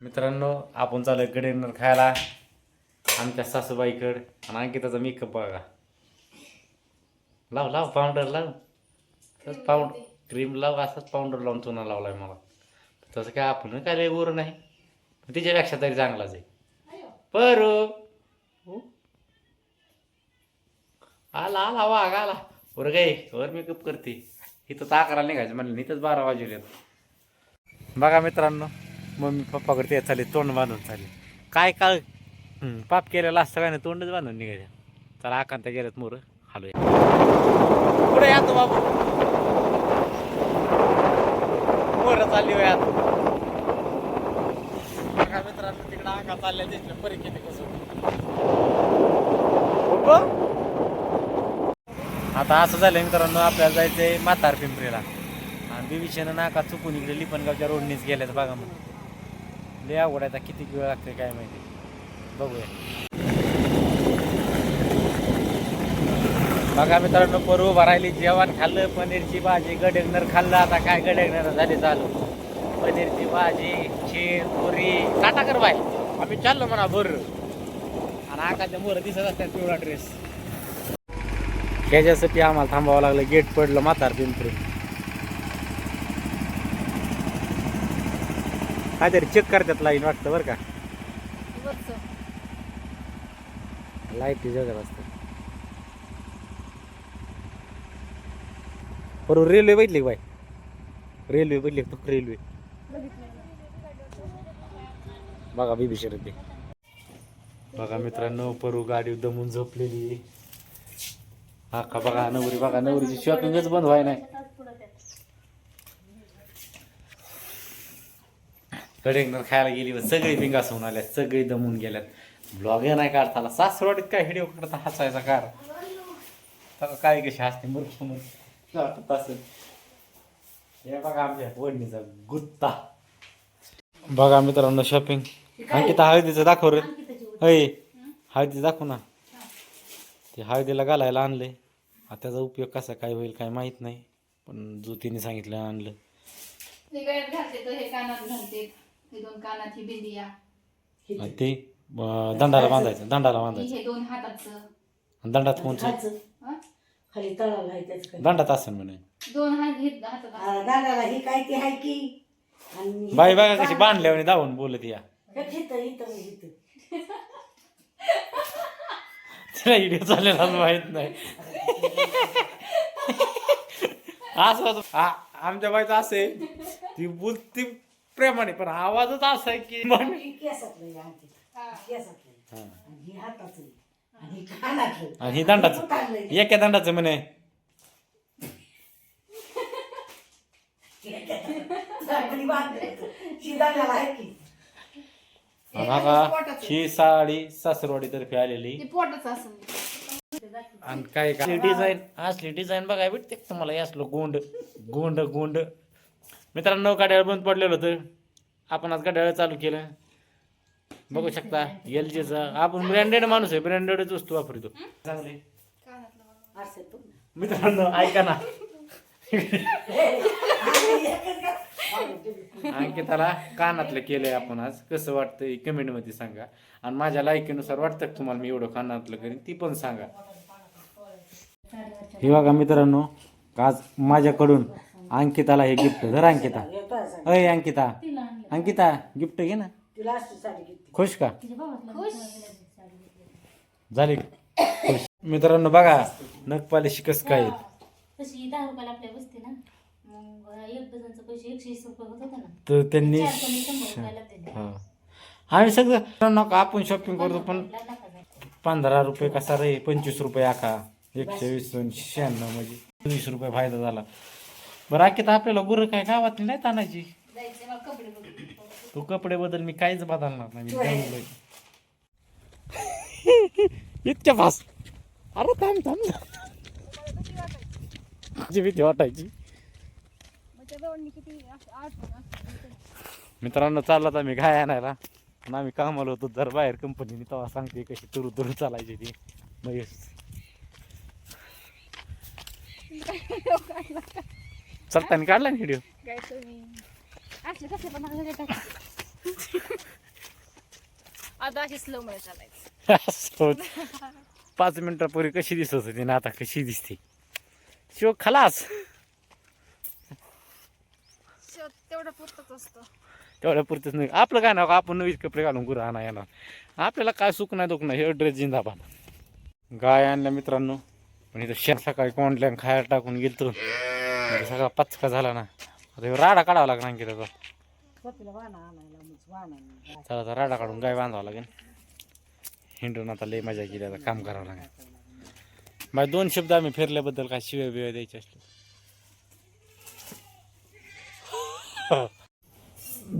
मित्रांनो आपण चालू गडेनर खायला. आमच्या सासूबाईकड आणि अंकिताचा मेकअप बघा. लाव लाव पावडर लाव. तसं पावडर क्रीम लाव असंच पावडर लावून चुना लावलाय मला. तसं काय आपण काय लय बरं नाही. तिच्यापेक्षा तरी चांगलाच आहे. परो. हो. आला आला वाघ आला. बरं काय वर मेकअप करते. इथं तर अकरा निघायचं म्हणलं इथंच बारा वाजले. बघा मित्रांनो मम्मी पप्पाकडे ते चालले तोंड बांधून चालले. काय काळ? पाप केलेला असतं काय नाही तोंडच बांधून निघायच्या चला आकांत गेल्यात मोर हालो पुढे या तो बाबू? मोर चालली या आता. मित्रांनो तिकडे आका चालल्या दिसल्या परी किती कसं हो? आता असं झालं मित्रांनो आपल्याला जायचंय म्हातार पिंपरीला आणि बिभीषण नाका चुकून इकडे लिपणगावच्या रोडनीच गेल्यात बघा मग लय अवघड आता किती वेळ लागते काय माहिती. बघूया. बघा मित्रांनो पर्व भरायली राहिली जेवण खाल्लं पनीरची भाजी गडेगनर खाल्लं आता काय गडेगनर झाले चालू. पनीरची भाजी खीर पुरी. काटा कर बाय. आम्ही चाललो म्हणा भर. आणि आकाशच्या मोर दिसत असतात पिवळा ड्रेस ह्याच्यासाठी आम्हाला थांबावं लागलं गेट पडलं म्हातार पिंपरी काहीतरी चेक करतात लाईन वाटतं बरं का. लाइट जगत असतं बरोबर रेल्वे बैठली का बाय रेल्वे बैठली फक्त रेल्वे बघा बिबीशर ते बघा मित्रांनो परू गाडी दमून झोपलेली. हा का बघा नवरी बघा नवरीची शॉपिंगच बंद व्हाय नाही. कडेंगनर खायला गेली व सगळी पिंगास होऊन आल्या सगळी दमून गेल्यात. ब्लॉग नाही काढता आला. सासरवाडीत काय व्हिडिओ करता हसायचा कार. तर काय कशी हसते? मूर्ख मूर्ख. हे बघा आमच्या वडणीचा गुत्ता. बघा मित्रांनो शॉपिंग अंकिता हळदीचं दाखव रे. अय हळदी दाखव ना. ते हळदीला घालायला आणले. त्याचा उपयोग कसा काय होईल काय माहीत नाही. पण जो तिने सांगितलं आणलं. हे कानात हे दोन कानाची बिंदिया आणि ते. अं, दंडाला बांधायचं दंडाला बांधायचं. हे दोन हाताचं. आणि दंडात कोणचं हा? खाली तळाला आहे त्याच दंडात असेल म्हणे. दोन हात हे हातात आ, दादाला ही काय ती आहे की? आणि बाई बघा कशी बांधल्यावर धावून बोलत या. हे इथं इथं इथं. तिला व्हिडिओ चाललेला माहीत नाही. असं होतं. आ- आमच्या बाईचं असे ती बोलती प्रेमाने पण आवाजच असा आहे की मन- ही केसातलं आहे आणखी. हा. केसातलं आहे. हा. आणि ही हाताचं आहे. आणि ही कानातलं आणि ही दंडाचं काढलंय. एका दंडाचं म्हणे आणि. ही आहे की ही साडी सासरवाडी तर्फे आलेली ते पोटच असं आणि काय काय डिझाईन असली डिझाईन बघाय भेटते का तुम्हाला हे असलं गोंड गोंड गोंड मित्रांनो गाड्याला बंद पडलेलं होतं. आपण आज गाड्याला चालू केलं. बघू शकता एल जीचं आपण ब्रँडेड माणूस आहे ब्रँडेडच वस्तू वापरतो. चांगली. असं मित्रांनो ऐका ना. आणखी त्याला कानातलं केलंय आपण आज. कसं वाटतंय? कमेंटमध्ये सांगा. आणि माझ्या लायकीनुसार वाटतं तुम्हाला मी एवढं कानातलं करीन? ती पण सांगा. हे बघा मित्रांनो आज माझ्याकडून अंकिताला हे गिफ्ट धर अंकिता. अय अंकिता. अंकिता गिफ्ट घे ना. खुश का? झाले. झाली खुश. मित्रांनो बघा नखपालिशी कस काय? तशी दहा रुपयाला आपल्या बसते ना मग एक डझनचं पैसे एकशे वीस रुपये होत ना तर त्यांनी चार कमी शंभर रुपयाला दिले हा. आम्ही सगळं नका आपण शॉपिंग करतो पण पंधरा रुपये कसा रे? पंचवीस रुपये आखा. एकशे वीस शहाण्णव म्हणजे. वीस रुपये फायदा झाला. बरं आखी तर आपल्याला गुरं काय गावातली नाही तानायची बघ तू कपडे बदल मी काहीच बदलणार नाही मी. इतक्या फास. अरे थांब थांब. माझी भीती वाटायची. मित्रांनो चालला तर मी काय आणायला. आणि आम्ही कामाला होतो जर बाहेर कंपनीने तेव्हा सांगते कशी तुरु तुरु चालायची ती. मग चलताना काढला ना व्हिडिओ आता अशी स्लो मध्ये चालायचं. पाच मिनिटापूर्वी कशी दिसत होती ना आता कशी दिसते? शिव खलास. शेवट तेवढं पुरतच असतं. तेवढ्या पुरतेच नाही. आपलं काय ना आपण नवीन कपडे घालून गुरु आणा येणार. आपल्याला काय सुख नाही दुख नाही. हे ड्रेस जिंदाबाद. गाय आणल्या मित्रांनो. पण इथं शेण सकाळी कोंडल्या खायला टाकून गेलतो. म्हणजे सगळा पचका झाला ना. आता राडा काढावा लागणार आणखी त्याचा चला आता राडा काढून गाय बांधावं लागेल. हिंडून आता लय मजा केली आता काम करावं लागेल. माझे दोन शब्द आम्ही फिरल्याबद्दल काय शिव्या बिव्या द्यायचे असले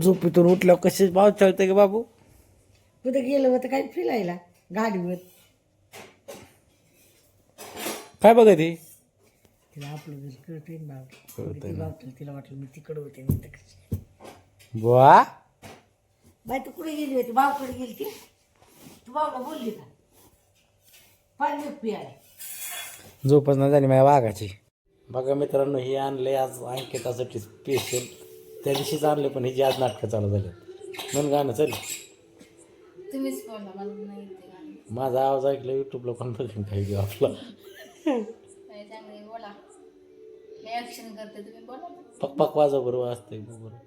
झोपेतून उठल्यावर कसे भाव चळते का बाबू? कुठे गेलं होतं काय फिरायला? गाडीवर. काय बघत ही तिला आपलं ना. तिला वाटलं मी तिकडे होते मी तर बुवा. बाई तू कुठे गेली होती? भावकडे गेली ती तू भावला बोलली का? पाणी पियाला झोपच नाही झाली माझ्या वाघाची. बघा मित्रांनो हे आणले आज अंकितासाठी स्पेशल त्या दिवशीच आणले पण हिची आज नाटकं चालू झाले म्हणून गाणं चल तुम्हीच बोला मला नाही ते गाणं. माझा आवाज ऐकला युट्यूबला पण बघून काही देऊ आपला? ऍक्शन करते तुम्ही बोला ना. पक पक वाजा बरोबर असते बरोबर